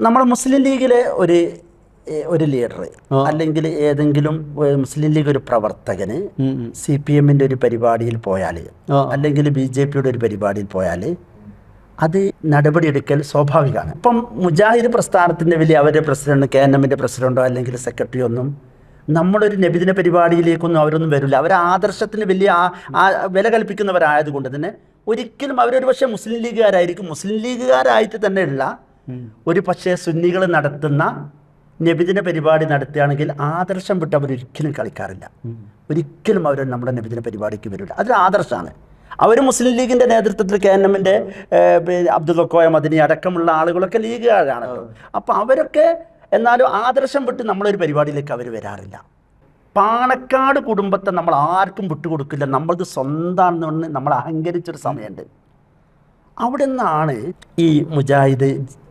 നമ്മൾ മുസ്ലിം ലീഗിലെ ഒരു ഒരു ലീഡർ അല്ലെങ്കിൽ ഏതെങ്കിലും മുസ്ലിം ലീഗ് ഒരു പ്രവർത്തകന്. സി പി എമ്മിന്റെ ഒരു പരിപാടിയിൽ പോയാൽ അല്ലെങ്കിൽ ബി ജെ പിയുടെ ഒരു പരിപാടിയിൽ പോയാൽ അത് നടപടിയെടുക്കൽ സ്വാഭാവികമാണ്. ഇപ്പം മുജാഹിദ് പ്രസ്ഥാനത്തിന്റെ വലിയ അവരുടെ പ്രസിഡന്റ് കെ എൻ എമ്മിന്റെ പ്രസിഡന്റോ അല്ലെങ്കിൽ സെക്രട്ടറിയോ ഒന്നും നമ്മളൊരു നബിദിന പരിപാടിയിലേക്കൊന്നും അവരൊന്നും വരില്ല. അവർ ആദർശത്തിന് വലിയ ആ- ആ വില കൽപ്പിക്കുന്നവരായതുകൊണ്ട് തന്നെ ഒരിക്കലും അവരൊരു പക്ഷേ മുസ്ലിം ലീഗുകാരായിരിക്കും. മുസ്ലിം ലീഗുകാരായിട്ട് തന്നെയുള്ള ഒരു പക്ഷേ സുന്നികൾ നടത്തുന്ന നബിദിന പരിപാടി നടത്തുകയാണെങ്കിൽ ആദർശം വിട്ട് അവർ ഒരിക്കലും കളിക്കാറില്ല. ഒരിക്കലും അവർ നമ്മുടെ നബിദിന പരിപാടിക്ക് വരില്ല. അതൊരു ആദർശമാണ് അവർ മുസ്ലിം ലീഗിന്റെ നേതൃത്വത്തിൽ കെ എൻ എമ്മിന്റെ അബ്ദുൽ കോയ മദിനി അടക്കമുള്ള ആളുകളൊക്കെ ലീഗുകാരാണ്. അപ്പോൾ അവരൊക്കെ എന്നാലും ആദർശം വിട്ട് നമ്മളൊരു പരിപാടിയിലേക്ക് അവർ വരാറില്ല. പാണക്കാട് കുടുംബത്തെ നമ്മൾ ആർക്കും വിട്ടുകൊടുക്കില്ല നമ്മളത് സ്വന്തമാണെന്ന് നമ്മൾ അഹങ്കരിച്ചൊരു സമയമുണ്ട്. അവിടെ നിന്നാണ് ഈ മുജാഹിദ്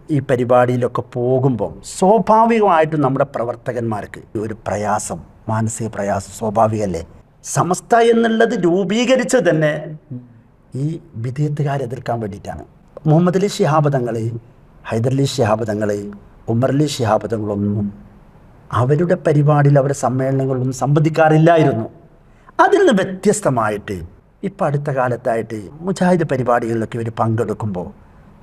ഈ പരിപാടിയിലൊക്കെ പോകുമ്പം സ്വാഭാവികമായിട്ടും നമ്മുടെ പ്രവർത്തകന്മാർക്ക് ഒരു പ്രയാസം മാനസിക പ്രയാസം സ്വാഭാവികമല്ലേ സമസ്ത എന്നുള്ളത് രൂപീകരിച്ചത് തന്നെ ഈ വിധേയത്തുകാരെ എതിർക്കാൻ വേണ്ടിയിട്ടാണ്. മുഹമ്മദ് അലി ഷിഹാബദങ്ങൾ ഹൈദരലി ഷിഹാബദങ്ങൾ ഉമർലി ഷിഹാബദങ്ങളൊന്നും അവരുടെ പരിപാടിയിൽ അവരുടെ സമ്മേളനങ്ങളിലൊന്നും സംബന്ധിക്കാറില്ലായിരുന്നു. അതിൽ നിന്ന് വ്യത്യസ്തമായിട്ട് ഇപ്പം അടുത്ത കാലത്തായിട്ട് മുജാഹിദ് പരിപാടികളിലൊക്കെ ഇവർ പങ്കെടുക്കുമ്പോൾ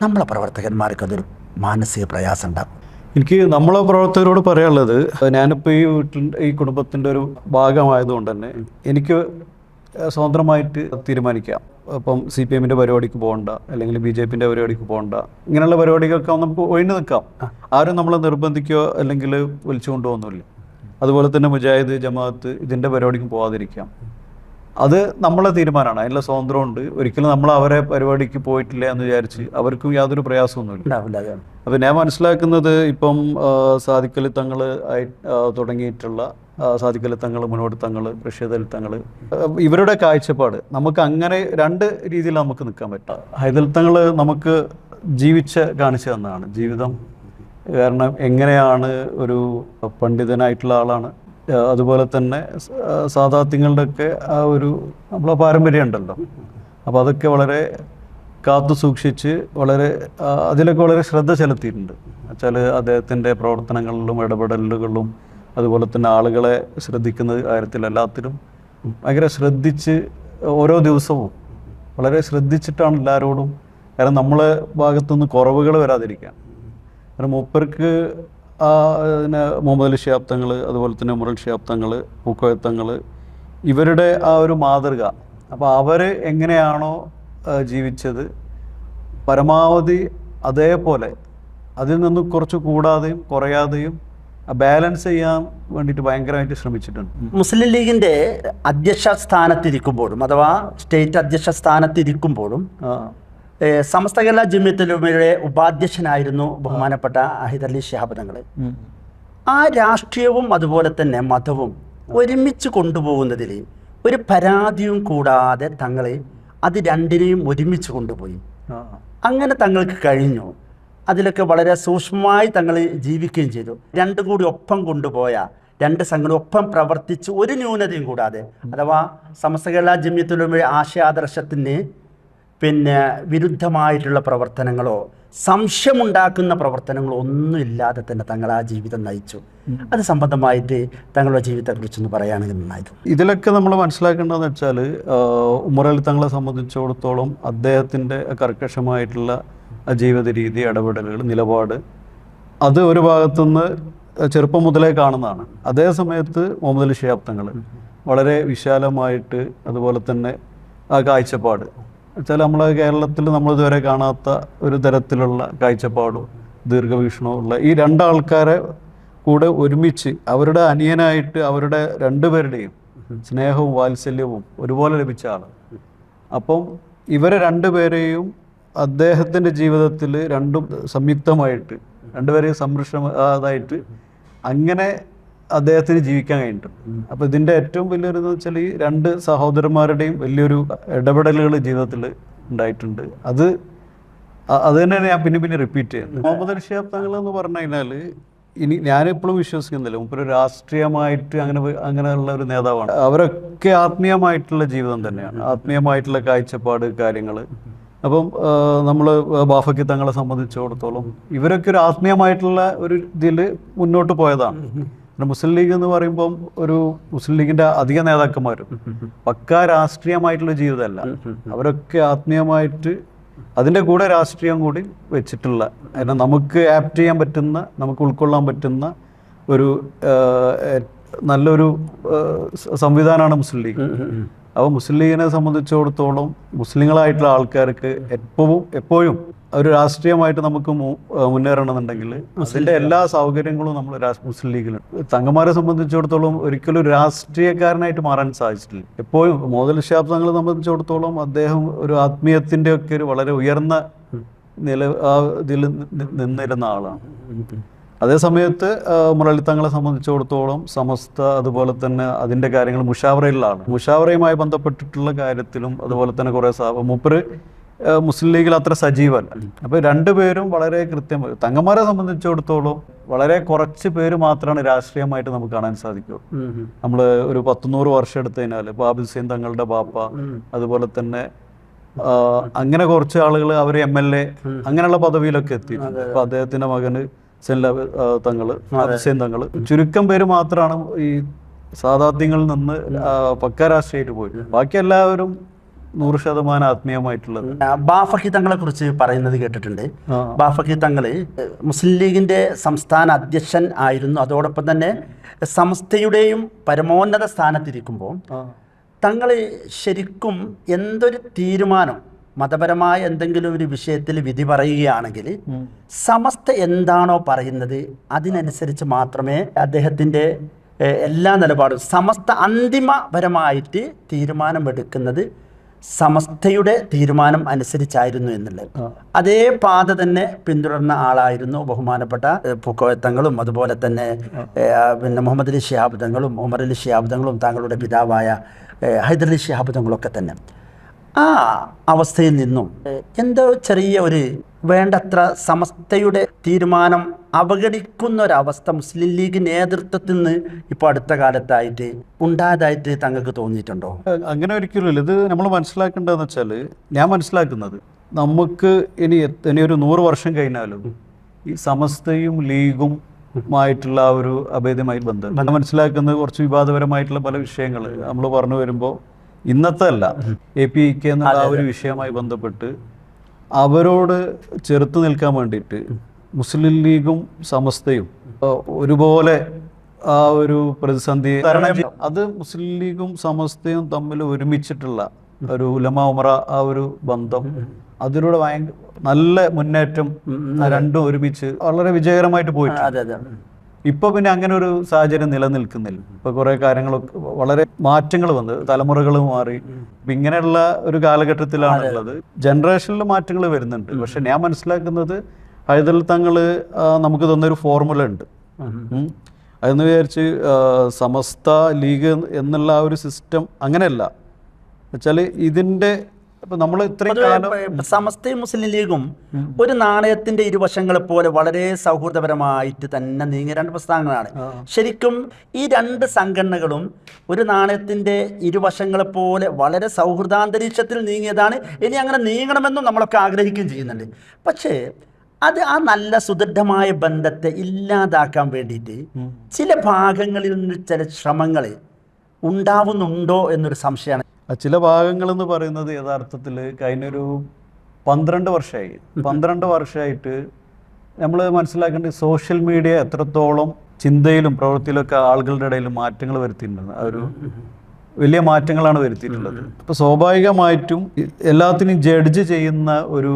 നമ്മളെ പ്രവർത്തകന്മാർക്ക് അതൊരു മാനസിക പ്രയാസം ഉണ്ടാകും. എനിക്ക് നമ്മളെ പ്രവർത്തകരോട് പറയാനുള്ളത് ഞാനിപ്പോൾ ഈ വീട്ടിൽ ഈ കുടുംബത്തിന്റെ ഒരു ഭാഗമായതുകൊണ്ട് തന്നെ എനിക്ക് സ്വതന്ത്രമായിട്ട് തീരുമാനിക്കാം. ഇപ്പം സി പി എമ്മിന്റെ പരിപാടിക്ക് പോകണ്ട അല്ലെങ്കിൽ ബി ജെ പിന്റെ പരിപാടിക്ക് പോകണ്ട ഇങ്ങനെയുള്ള പരിപാടികൾക്ക് നമുക്ക് ഒഴിഞ്ഞു നിൽക്കാം. ആരും നമ്മളെ നിർബന്ധിക്കുകയോ അല്ലെങ്കിൽ വിളിച്ചു കൊണ്ടുപോകുന്നില്ല അതുപോലെ തന്നെ മുജാഹിദ് ജമാഅത്ത് ഇതിന്റെ പരിപാടിക്ക് പോകാതിരിക്കാം അത് നമ്മളെ തീരുമാനമാണ്. അതിനുള്ള സ്വാതന്ത്ര്യമുണ്ട്. ഒരിക്കലും നമ്മൾ അവരെ പരിപാടിക്ക് പോയിട്ടില്ല എന്ന് വിചാരിച്ച് അവർക്കും യാതൊരു പ്രയാസമൊന്നുമില്ല. അപ്പൊ ഞാൻ മനസ്സിലാക്കുന്നത് ഇപ്പം സാധിക്കൽ തങ്ങൾ ആയി തുടങ്ങിയിട്ടുള്ള സാധിക്കൽ സാധിക്കൽ തങ്ങൾ മുന്നോട്ട് തങ്ങൾ റഷ്യദൽ തങ്ങൾ ഇവരുടെ കാഴ്ചപ്പാട് നമുക്ക് അങ്ങനെ രണ്ട് രീതിയിൽ നമുക്ക് നിൽക്കാൻ പറ്റാം. ഹൈദൽ തങ്ങൾ നമുക്ക് ജീവിച്ച് കാണിച്ചു തന്നതാണ് ജീവിതം കാരണം എങ്ങനെയാണ് ഒരു പണ്ഡിതനായിട്ടുള്ള ആളാണ്. അതുപോലെ തന്നെ സാധാത്യങ്ങളുടെയൊക്കെ ആ, ഒരു നമ്മളെ പാരമ്പര്യം ഉണ്ടല്ലോ. അപ്പോൾ അതൊക്കെ വളരെ കാത്തു സൂക്ഷിച്ച് വളരെ അതിലൊക്കെ വളരെ ശ്രദ്ധ ചെലുത്തിയിട്ടുണ്ട്. വെച്ചാൽ അദ്ദേഹത്തിന്റെ പ്രവർത്തനങ്ങളിലും ഇടപെടലുകളിലും അതുപോലെ തന്നെ ആളുകളെ ശ്രദ്ധിക്കുന്ന കാര്യത്തിൽ എല്ലാത്തിലും ഭയങ്കര ശ്രദ്ധിച്ച് ഓരോ ദിവസവും വളരെ ശ്രദ്ധിച്ചിട്ടാണ് എല്ലാവരോടും കാരണം നമ്മളെ ഭാഗത്തുനിന്ന് കുറവുകൾ വരാതിരിക്കാൻ. കാരണം മൂപ്പർക്ക് പിന്നെ മുഹമ്മദ് അലി ഷിഹാബ് തങ്ങൾ അതുപോലെ തന്നെ മുറൽ ഷിഹാബ് തങ്ങൾ പൂക്കോയത്തങ്ങൾ ഇവരുടെ ആ ഒരു മാതൃക. അപ്പോൾ അവർ എങ്ങനെയാണോ ജീവിച്ചത് പരമാവധി അതേപോലെ അതിൽ നിന്ന് കുറച്ച് കൂടാതെയും കുറയാതെയും ബാലൻസ് ചെയ്യാൻ വേണ്ടിയിട്ട് ഭയങ്കരമായിട്ട് ശ്രമിച്ചിട്ടുണ്ട്. മുസ്ലിം ലീഗിന്റെ അധ്യക്ഷ സ്ഥാനത്തിരിക്കുമ്പോഴും അഥവാ സ്റ്റേറ്റ് അധ്യക്ഷ സ്ഥാനത്തിരിക്കുമ്പോഴും സമസ്ത കേരള ജമ്യത്തിലുമയുടെ ഉപാധ്യക്ഷനായിരുന്നു ബഹുമാനപ്പെട്ട അഹിദർലി ശിഹാബ് തങ്ങൾ. ആ രാഷ്ട്രീയവും അതുപോലെ തന്നെ മതവും ഒരുമിച്ച് കൊണ്ടുപോകുന്നതിൽ ഒരു പരാതിയും കൂടാതെ തങ്ങളെ അത് രണ്ടിനെയും ഒരുമിച്ച് കൊണ്ടുപോയി. അങ്ങനെ തങ്ങൾക്ക് കഴിഞ്ഞു. അതിലൊക്കെ വളരെ സൂക്ഷ്മമായി തങ്ങൾ ജീവിക്കുകയും ചെയ്തു. രണ്ടും കൂടി ഒപ്പം കൊണ്ടുപോയ രണ്ട് സംഘടന ഒപ്പം പ്രവർത്തിച്ച് ഒരു ന്യൂനതയും കൂടാതെ അഥവാ സമസ്ത കേരള ജമ്യത്തിലും ആശയാദർശത്തിന് പിന്നെ വിരുദ്ധമായിട്ടുള്ള പ്രവർത്തനങ്ങളോ സംശയമുണ്ടാക്കുന്ന പ്രവർത്തനങ്ങളോ ഒന്നും ഇല്ലാതെ തന്നെ തങ്ങൾ ആ ജീവിതം നയിച്ചു. അത് സംബന്ധമായിട്ട് തങ്ങളുടെ ജീവിതത്തെക്കുറിച്ചൊന്ന് പറയുകയാണെങ്കിൽ നന്നായിരുന്നു ഇതിലൊക്കെ നമ്മൾ മനസ്സിലാക്കേണ്ടതെന്ന് വെച്ചാൽ ഉമ്മറലി തങ്ങളെ സംബന്ധിച്ചിടത്തോളം അദ്ദേഹത്തിന്റെ കർക്കശമായിട്ടുള്ള ജീവിത രീതി ഇടപെടലുകൾ നിലപാട് അത് ഒരു ഭാഗത്തുനിന്ന് ചെറുപ്പം മുതലേ കാണുന്നതാണ്. അതേ സമയത്ത് മുഹമ്മദ് അലി ശിഹാബ് തങ്ങൾ വളരെ വിശാലമായിട്ട് അതുപോലെ തന്നെ ആ കാഴ്ചപ്പാട് വെച്ചാൽ നമ്മളെ കേരളത്തിൽ നമ്മൾ ഇതുവരെ കാണാത്ത ഒരു തരത്തിലുള്ള കാഴ്ചപ്പാടും ദീർഘവീക്ഷണവും ഉള്ള ഈ രണ്ടാൾക്കാരെ കൂടെ ഒരുമിച്ച് അവരുടെ അനിയനായിട്ട് അവരുടെ രണ്ടുപേരുടെയും സ്നേഹവും വാത്സല്യവും ഒരുപോലെ ലഭിച്ച ആൾ അപ്പം ഇവരെ രണ്ടുപേരെയും അദ്ദേഹത്തിന്റെ ജീവിതത്തിൽ രണ്ടും സംയുക്തമായിട്ട് രണ്ടുപേരെയും സംരക്ഷണമായിട്ട് അങ്ങനെ അദ്ദേഹത്തിന് ജീവിക്കാൻ കഴിഞ്ഞിട്ടുണ്ട് അപ്പോൾ ഇതിന്റെ ഏറ്റവും വലിയൊരു എന്ന് വെച്ചാൽ ഈ രണ്ട് സഹോദരന്മാരുടെയും വലിയൊരു ഇടപെടലുകൾ ജീവിതത്തിൽ ഉണ്ടായിട്ടുണ്ട്. അത് അത് തന്നെയാണ് ഞാൻ പിന്നെ പിന്നെ റിപ്പീറ്റ് ചെയ്യുന്നത്. മുഹമ്മദ് തങ്ങൾ എന്ന് പറഞ്ഞു കഴിഞ്ഞാൽ ഇനി ഞാനെപ്പോഴും വിശ്വസിക്കുന്നില്ല. മുപ്പൊരു രാഷ്ട്രീയമായിട്ട് അങ്ങനെ അങ്ങനെയുള്ള ഒരു നേതാവാണ്. അവരൊക്കെ ആത്മീയമായിട്ടുള്ള ജീവിതം തന്നെയാണ്. ആത്മീയമായിട്ടുള്ള കാഴ്ചപ്പാട് കാര്യങ്ങൾ അപ്പം നമ്മൾ ബാഫക്കി തങ്ങളെ സംബന്ധിച്ചിടത്തോളം ഇവരൊക്കെ ഒരു ആത്മീയമായിട്ടുള്ള ഒരു ഇതിൽ മുന്നോട്ട് പോയതാണ്. പിന്നെ മുസ്ലിം ലീഗ് എന്ന് പറയുമ്പോൾ ഒരു മുസ്ലിം ലീഗിന്റെ അധിക നേതാക്കന്മാരും പക്ക രാഷ്ട്രീയമായിട്ടുള്ള ജീവിതമല്ല. അവരൊക്കെ ആത്മീയമായിട്ട് അതിന്റെ കൂടെ രാഷ്ട്രീയം കൂടി വെച്ചിട്ടുള്ള കാരണം നമുക്ക് ആപ്റ്റ് ചെയ്യാൻ പറ്റുന്ന നമുക്ക് ഉൾക്കൊള്ളാൻ പറ്റുന്ന ഒരു നല്ലൊരു സംവിധാനമാണ് മുസ്ലിം ലീഗ്. അപ്പോൾ മുസ്ലിം ലീഗിനെ സംബന്ധിച്ചിടത്തോളം മുസ്ലിങ്ങളായിട്ടുള്ള ആൾക്കാർക്ക് എപ്പോഴും എപ്പോഴും ഒരു രാഷ്ട്രീയമായിട്ട് നമുക്ക് മുന്നേറണമെന്നുണ്ടെങ്കിൽ അതിന്റെ എല്ലാ സൗകര്യങ്ങളും നമ്മൾ മുസ്ലിം ലീഗിലുണ്ട്. തങ്ങന്മാരെ സംബന്ധിച്ചിടത്തോളം ഒരിക്കലും ഒരു രാഷ്ട്രീയക്കാരനായിട്ട് മാറാൻ സാധിച്ചിട്ടില്ല. എപ്പോഴും മോദൽ ഷാബ് തങ്ങളെ സംബന്ധിച്ചിടത്തോളം അദ്ദേഹം ഒരു ആത്മീയത്തിന്റെ ഒക്കെ ഒരു വളരെ ഉയർന്ന നില ഇതിൽ നിന്നിരുന്ന ആളാണ്. അതേ സമയത്ത് മുരളി തങ്ങളെ സംബന്ധിച്ചിടത്തോളം സമസ്ത അതുപോലെ തന്നെ അതിന്റെ കാര്യങ്ങൾ മുഷാവറയിലാണ് മുഷാവറയുമായി ബന്ധപ്പെട്ടിട്ടുള്ള കാര്യത്തിലും അതുപോലെ തന്നെ കുറേ മൂപ്പര് മുസ്ലിം ലീഗിൽ അത്ര സജീവല്ല. അപ്പോൾ രണ്ടുപേരും വളരെ കൃത്യമായി തങ്ങന്മാരെ സംബന്ധിച്ചിടത്തോളം വളരെ കുറച്ച് പേര് മാത്രമാണ് രാഷ്ട്രീയമായിട്ട് നമുക്ക് കാണാൻ സാധിക്കുള്ളൂ നമ്മൾ ഒരു പത്തുനൂറ് വർഷം എടുത്തു കഴിഞ്ഞാൽ ഇപ്പോൾ ആബിദ് സീൻ തങ്ങളുടെ ബാപ്പ അതുപോലെ തന്നെ അങ്ങനെ കുറച്ച് ആളുകൾ അവർ എം എൽ എ അങ്ങനെയുള്ള പദവിയിലൊക്കെ എത്തി. അപ്പൊ അദ്ദേഹത്തിന്റെ മകന് സെൻല തങ്ങൾ ഹുസൈൻ തങ്ങൾ. ചുരുക്കം പേര് മാത്രമാണ് ഈ സാധാത്യങ്ങളിൽ നിന്ന് പക്ക രാഷ്ട്രീയമായിട്ട് പോയി ബാക്കി എല്ലാവരും നൂറ് ശതമാനം ആത്മീയമായിട്ടുള്ളത്. ബാഫഖി തങ്ങളെ കുറിച്ച് പറയുന്നത് കേട്ടിട്ടുണ്ട്. ബാഫഖി തങ്ങൾ തങ്ങൾ മുസ്ലിം ലീഗിന്റെ സംസ്ഥാന അധ്യക്ഷൻ ആയിരുന്നു. അതോടൊപ്പം തന്നെ സംസ്ഥയുടെയും പരമോന്നത സ്ഥാനത്തിരിക്കുമ്പോൾ തങ്ങൾ ശരിക്കും എന്തൊരു തീരുമാനം മതപരമായ എന്തെങ്കിലും ഒരു വിഷയത്തിൽ വിധി പറയുകയാണെങ്കിൽ സമസ്ത എന്താണോ പറയുന്നത് അതിനനുസരിച്ച് മാത്രമേ അദ്ദേഹത്തിന്റെ എല്ലാ നിലപാടും സമസ്ത അന്തിമപരമായിട്ട് തീരുമാനമെടുക്കുന്നത് സമസ്തയുടെ തീരുമാനം അനുസരിച്ചായിരുന്നു എന്നുള്ളത്. അതേ പാത തന്നെ പിന്തുടർന്ന ആളായിരുന്നു ബഹുമാനപ്പെട്ട പൂക്കോയത്തങ്ങളും അതുപോലെ തന്നെ പിന്നെ മുഹമ്മദ് അലി ഷിഹാബുദങ്ങളും ഉമർ അലി ഷിഹാബുദങ്ങളും താങ്കളുടെ പിതാവായ ഹൈദരലി ഹൈദർ അലി ഷിഹാബുദങ്ങളൊക്കെ തന്നെ. ആ അവസ്ഥയിൽ നിന്നും എന്തോ ചെറിയ ഒരു വേണ്ടത്ര സമസ്തയുടെ തീരുമാനം അവഗണിക്കുന്ന ഒരവസ്ഥ മുസ്ലിം ലീഗ് നേതൃത്വത്തിൽ നിന്ന് ഇപ്പോൾ അടുത്ത കാലത്തായിട്ട് ഉണ്ടായതായിട്ട് തങ്ങൾക്ക് തോന്നിയിട്ടുണ്ടോ? അങ്ങനെ ഒരിക്കലും ഇത് നമ്മൾ മനസ്സിലാക്കേണ്ടതെന്ന് വെച്ചാൽ ഞാൻ മനസ്സിലാക്കുന്നത് നമുക്ക് ഇനി ഇനി ഒരു നൂറ് വർഷം കഴിഞ്ഞാലും ഈ സമസ്തയും ലീഗും മായിട്ടുള്ള ആ ഒരു അഭേദ്യമായി ബന്ധം. നമ്മൾ മനസ്സിലാക്കുന്നത് കുറച്ച് വിവാദപരമായിട്ടുള്ള പല വിഷയങ്ങൾ നമ്മൾ പറഞ്ഞു വരുമ്പോൾ ഇന്നത്തെ അല്ല. എ പി കെ എന്നുള്ള ആ ഒരു വിഷയവുമായി ബന്ധപ്പെട്ട് അവരോട് ചെറുത്തു നിൽക്കാൻ വേണ്ടിയിട്ട് മുസ്ലിം ലീഗും സമസ്തയും ഒരുപോലെ ആ ഒരു പ്രതിസന്ധി. അത് മുസ്ലിം ലീഗും സമസ്തയും തമ്മിൽ ഒരുമിച്ചിട്ടുള്ള ഒരു ഉലമ ഉമറ ആ ഒരു ബന്ധം അതിലൂടെ ഭയങ്കര നല്ല മുന്നേറ്റം രണ്ടും ഒരുമിച്ച് വളരെ വിജയകരമായിട്ട് പോയിട്ടുണ്ട് അതെ അതെ ഇപ്പൊ പിന്നെ അങ്ങനെ ഒരു സാഹചര്യം നിലനിൽക്കുന്നില്ല. ഇപ്പൊ കുറെ കാര്യങ്ങളൊക്കെ വളരെ മാറ്റങ്ങൾ വന്ന്. തലമുറകൾ മാറി. ഇങ്ങനെയുള്ള ഒരു കാലഘട്ടത്തിലാണ് ഉള്ളത് ജനറേഷനിൽ മാറ്റങ്ങൾ വരുന്നുണ്ട്. പക്ഷെ ഞാൻ മനസ്സിലാക്കുന്നത് ഹൈദൽ തങ്ങൾ ആ, നമുക്ക് തന്നൊരു ഫോർമുല ഉണ്ട്. അതെന്ന് വിചാരിച്ച് സമസ്ത ലീഗ് എന്നുള്ള ആ ഒരു സിസ്റ്റം അങ്ങനെയല്ല. വെച്ചാൽ ഇതിന്റെ ഇപ്പൊ നമ്മൾ ഇത്രയും കാലം സമസ്ത മുസ്ലിം ലീഗും ഒരു നാണയത്തിന്റെ ഇരുവശങ്ങളെ പോലെ വളരെ സൗഹൃദപരമായിട്ട് തന്നെ നീങ്ങിയ രണ്ട് പ്രസ്ഥാനങ്ങളാണ്. ശരിക്കും ഈ രണ്ട് സംഘടനകളും ഒരു നാണയത്തിന്റെ ഇരുവശങ്ങളെ പോലെ വളരെ സൗഹൃദാന്തരീക്ഷത്തിൽ നീങ്ങിയതാണ്. ഇനി അങ്ങനെ നീങ്ങണമെന്നും നമ്മളൊക്കെ ആഗ്രഹിക്കുകയും ചെയ്യുന്നുണ്ട്. പക്ഷേ അത് ആ നല്ല സുദൃഢമായ ബന്ധത്തെ ഇല്ലാതാക്കാൻ വേണ്ടിയിട്ട് ചില ഭാഗങ്ങളിൽ നിന്ന് ചില ശ്രമങ്ങൾ ഉണ്ടാവുന്നുണ്ടോ എന്നൊരു സംശയമാണ്. ചില ഭാഗങ്ങൾ എന്ന് പറയുന്നത് യഥാർത്ഥത്തിൽ കഴിഞ്ഞൊരു പന്ത്രണ്ട് വർഷമായി. പന്ത്രണ്ട് വർഷമായിട്ട് നമ്മൾ മനസ്സിലാക്കേണ്ടത് സോഷ്യൽ മീഡിയ എത്രത്തോളം ചിന്തയിലും പ്രവൃത്തിയിലൊക്കെ ആളുകളുടെ ഇടയിൽ മാറ്റങ്ങൾ വരുത്തിയിട്ടുണ്ട്. ആ ഒരു വലിയ മാറ്റങ്ങളാണ് വരുത്തിയിട്ടുള്ളത്. അപ്പോൾ സ്വാഭാവികമായിട്ടും എല്ലാത്തിനും ജഡ്ജ് ചെയ്യുന്ന ഒരു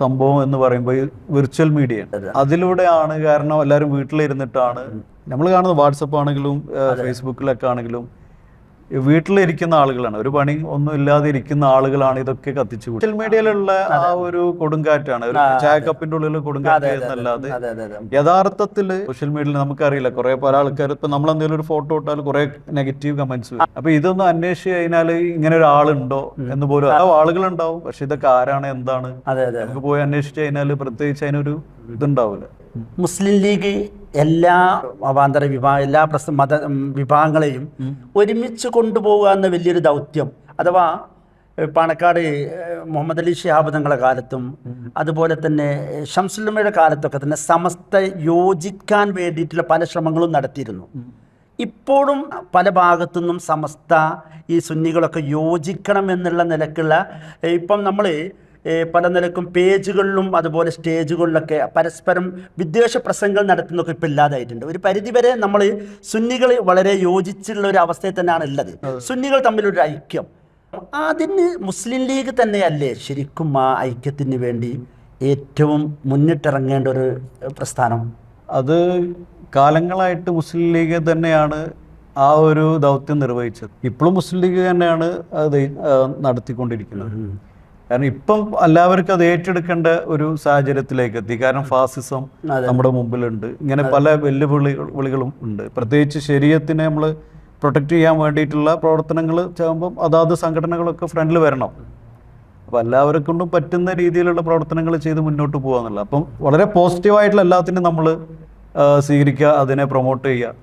സംഭവം എന്ന് പറയുമ്പോൾ വിർച്വൽ മീഡിയ. അതിലൂടെയാണ് കാരണം എല്ലാവരും വീട്ടിലിരുന്നിട്ടാണ് നമ്മൾ കാണുന്നത് വാട്സപ്പ് ആണെങ്കിലും ഫേസ്ബുക്കിലൊക്കെ ആണെങ്കിലും വീട്ടിലിരിക്കുന്ന ആളുകളാണ്. ഒരു പണി ഒന്നും ഇല്ലാതെ ഇരിക്കുന്ന ആളുകളാണ് ഇതൊക്കെ കത്തിച്ചു സോഷ്യൽ മീഡിയയിലുള്ള ആ ഒരു കൊടുങ്കാറ്റാണ്. ഒരു ചായക്കപ്പിന്റെ ഉള്ളിൽ കൊടുങ്കാറ്റ് എന്നല്ലാതെ അതെ അതെ അതെ. യഥാർത്ഥത്തിൽ സോഷ്യൽ മീഡിയയിൽ നമുക്കറിയില്ല. കുറെ പല ആൾക്കാർ ഇപ്പൊ നമ്മൾ എന്തെങ്കിലും ഒരു ഫോട്ടോ ഇട്ടാൽ കുറെ നെഗറ്റീവ് കമന്റ്സ് വരും. അപ്പൊ ഇതൊന്നും അന്വേഷിച്ച് കഴിഞ്ഞാൽ ഇങ്ങനെ ഒരു ആളുണ്ടോ എന്ന് പോലും ആ ആളുകളുണ്ടാവും. പക്ഷെ ഇതൊക്കെ ആരാണ് എന്താണ്? നമുക്ക് പോയി അന്വേഷിച്ച് കഴിഞ്ഞാൽ പ്രത്യേകിച്ച് അതിനൊരു ഇതുണ്ടാവില്ല മുസ്ലിം ലീഗ് എല്ലാ അവാന്തര വിഭാഗ എല്ലാ പ്രസ മത വിഭാഗങ്ങളെയും ഒരുമിച്ച് കൊണ്ടുപോകുക എന്ന വലിയൊരു ദൗത്യം. അഥവാ പാണക്കാട് മുഹമ്മദ് അലി ഷിഹാബ് തങ്ങളുടെ കാലത്തും അതുപോലെ തന്നെ ഷംസുല്ലമ്മയുടെ കാലത്തൊക്കെ തന്നെ സമസ്ത യോജിക്കാൻ വേണ്ടിയിട്ടുള്ള പല ശ്രമങ്ങളും നടത്തിയിരുന്നു. ഇപ്പോഴും പല ഭാഗത്തുനിന്നും സമസ്ത ഈ സുന്നികളൊക്കെ യോജിക്കണം എന്നുള്ള നിലക്കുള്ള ഇപ്പം നമ്മൾ പല നിലക്കും പേജുകളിലും അതുപോലെ സ്റ്റേജുകളിലൊക്കെ പരസ്പരം വിദ്വേഷ പ്രസംഗങ്ങൾ നടത്തുന്നൊക്കെ ഇപ്പം ഇല്ലാതായിട്ടുണ്ട്. ഒരു പരിധിവരെ നമ്മൾ സുന്നികൾ വളരെ യോജിച്ചുള്ള ഒരു അവസ്ഥയിൽ തന്നെയാണ് ഉള്ളത്. സുന്നികൾ തമ്മിലൊരു ഐക്യം. അതിന് മുസ്ലിം ലീഗ് തന്നെയല്ലേ ശരിക്കും ആ ഐക്യത്തിന് വേണ്ടി ഏറ്റവും മുന്നിട്ടിറങ്ങേണ്ട ഒരു പ്രസ്ഥാനം? അത് കാലങ്ങളായിട്ട് മുസ്ലിം ലീഗ് തന്നെയാണ് ആ ഒരു ദൗത്യം നിർവഹിച്ചത്. ഇപ്പോഴും മുസ്ലിം ലീഗ് തന്നെയാണ് അത് നടത്തിക്കൊണ്ടിരിക്കുന്നത്. കാരണം ഇപ്പം എല്ലാവർക്കും അത് ഏറ്റെടുക്കേണ്ട ഒരു സാഹചര്യത്തിലേക്ക് എത്തി. കാരണം ഫാസിസം നമ്മുടെ മുമ്പിലുണ്ട്. ഇങ്ങനെ പല വെല്ലുവിളികളും ഉണ്ട്. പ്രത്യേകിച്ച് ശരീരത്തിനെ നമ്മൾ പ്രൊട്ടക്റ്റ് ചെയ്യാൻ വേണ്ടിയിട്ടുള്ള പ്രവർത്തനങ്ങൾ ചെയ്യുമ്പം അതാത് സംഘടനകളൊക്കെ ഫ്രണ്ടിൽ വരണം. അപ്പോൾ എല്ലാവരെ കൊണ്ടും പറ്റുന്ന രീതിയിലുള്ള പ്രവർത്തനങ്ങൾ ചെയ്ത് മുന്നോട്ട് പോകാന്നുള്ള അപ്പം വളരെ പോസിറ്റീവായിട്ടുള്ള എല്ലാത്തിനും നമ്മൾ സ്വീകരിക്കുക അതിനെ പ്രൊമോട്ട് ചെയ്യുക.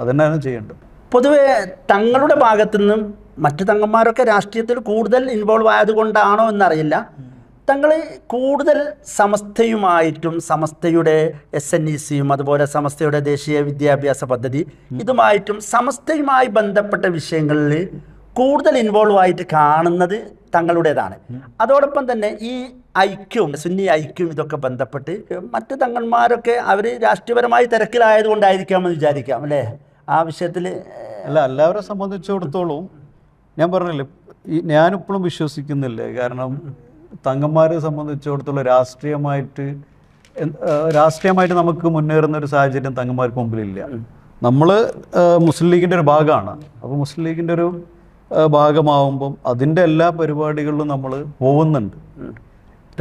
അതന്നെയാണ് ചെയ്യേണ്ടത്. പൊതുവെ തങ്ങളുടെ ഭാഗത്തു നിന്നും മറ്റു തങ്ങന്മാരൊക്കെ രാഷ്ട്രീയത്തിൽ കൂടുതൽ ഇൻവോൾവ് ആയതുകൊണ്ടാണോ എന്നറിയില്ല. തങ്ങൾ കൂടുതൽ സമസ്തയുമായിട്ടും സമസ്തയുടെ എസ് എൻ ഇ സിയും അതുപോലെ സമസ്തയുടെ ദേശീയ വിദ്യാഭ്യാസ പദ്ധതി ഇതുമായിട്ടും സമസ്തയുമായി ബന്ധപ്പെട്ട വിഷയങ്ങളിൽ കൂടുതൽ ഇൻവോൾവ് ആയിട്ട് കാണുന്നത് തങ്ങളുടേതാണ്. അതോടൊപ്പം തന്നെ ഈ ഐക്യവും സുന്നി ഐക്യവും ഇതൊക്കെ ബന്ധപ്പെട്ട് മറ്റ് തങ്ങന്മാരൊക്കെ അവർ രാഷ്ട്രീയപരമായി തിരക്കിലായതുകൊണ്ടായിരിക്കാമെന്ന് വിചാരിക്കാം അല്ലേ? ആ വിഷയത്തിൽ അല്ല എല്ലാവരെ സംബന്ധിച്ചിടത്തോളം ഞാൻ പറഞ്ഞില്ലേ ഈ ഞാനിപ്പോഴും വിശ്വസിക്കുന്നില്ലേ കാരണം തങ്ങന്മാരെ സംബന്ധിച്ചിടത്തോളം രാഷ്ട്രീയമായിട്ട് രാഷ്ട്രീയമായിട്ട് നമുക്ക് മുന്നേറുന്ന ഒരു സാഹചര്യം തങ്ങന്മാർക്ക് മുമ്പിലില്ല. നമ്മൾ മുസ്ലിം ലീഗിന്റെ ഒരു ഭാഗമാണ്. അപ്പോൾ മുസ്ലിം ലീഗിന്റെ ഒരു ഭാഗമാവുമ്പം അതിന്റെ എല്ലാ പരിപാടികളിലും നമ്മൾ പോകുന്നുണ്ട്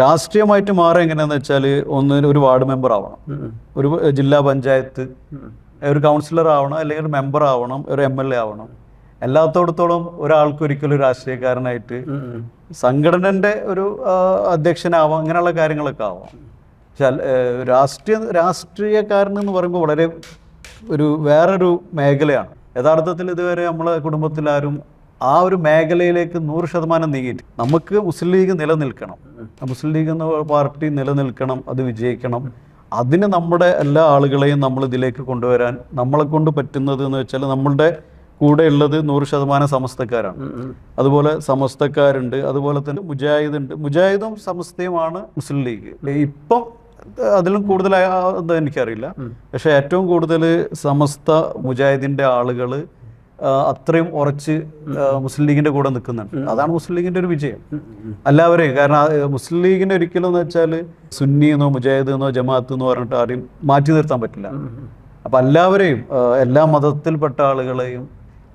രാഷ്ട്രീയമായിട്ട് മാറുക എങ്ങനെയാന്ന് വെച്ചാൽ ഒന്ന് ഒരു വാർഡ് മെമ്പർ ആവണം. ഒരു ജില്ലാ പഞ്ചായത്ത് ഒരു കൗൺസിലർ ആവണം അല്ലെങ്കിൽ ഒരു മെമ്പർ ആവണം ഒരു എം എൽ എ ആവണം. എല്ലാത്തോടത്തോളം ഒരാൾക്ക് ഒരിക്കലും ഒരു രാഷ്ട്രീയക്കാരനായിട്ട് സംഘടനന്റെ ഒരു അധ്യക്ഷനാവാം അങ്ങനെയുള്ള കാര്യങ്ങളൊക്കെ ആവാം. പക്ഷെ രാഷ്ട്രീയ രാഷ്ട്രീയക്കാരൻ എന്ന് പറയുമ്പോൾ വളരെ ഒരു വേറൊരു മേഖലയാണ്. യഥാർത്ഥത്തിൽ ഇതുവരെ നമ്മളെ കുടുംബത്തിലാരും ആ ഒരു മേഖലയിലേക്ക് നൂറ് ശതമാനം നീങ്ങിയിട്ട് നമുക്ക് മുസ്ലിം ലീഗ് നിലനിൽക്കണം. മുസ്ലിം ലീഗ് എന്ന പാർട്ടി നിലനിൽക്കണം അത് വിജയിക്കണം. അതിന് നമ്മുടെ എല്ലാ ആളുകളെയും നമ്മൾ ഇതിലേക്ക് കൊണ്ടുവരാൻ നമ്മളെ കൊണ്ട് പറ്റുന്നത് എന്ന് വെച്ചാൽ നമ്മളുടെ കൂടെ ഉള്ളത് നൂറ് ശതമാനം സമസ്തക്കാരാണ്. അതുപോലെ സമസ്തക്കാരുണ്ട് അതുപോലെ തന്നെ മുജാഹിദ് ഉണ്ട് മുജാഹിദും സമസ്തയുമാണ് മുസ്ലിം ലീഗ്. ഇപ്പം അതിലും കൂടുതൽ എന്താ എനിക്കറിയില്ല. പക്ഷെ ഏറ്റവും കൂടുതൽ സമസ്ത മുജാഹിദിന്റെ ആളുകൾ അത്രയും ഉറച്ച് മുസ്ലിം ലീഗിന്റെ കൂടെ നിൽക്കുന്നുണ്ട്. അതാണ് മുസ്ലിം ലീഗിന്റെ ഒരു വിജയം. എല്ലാവരെയും കാരണം മുസ്ലിം ലീഗിന്റെ ഒരിക്കലും എന്ന് വെച്ചാൽ സുന്നി എന്നോ മുജാഹിദ് എന്നോ ജമാഅത്ത് എന്ന് പറഞ്ഞിട്ട് ആരെയും മാറ്റി നിർത്താൻ പറ്റില്ല. അപ്പൊ എല്ലാവരെയും എല്ലാ മതത്തിൽപ്പെട്ട ആളുകളെയും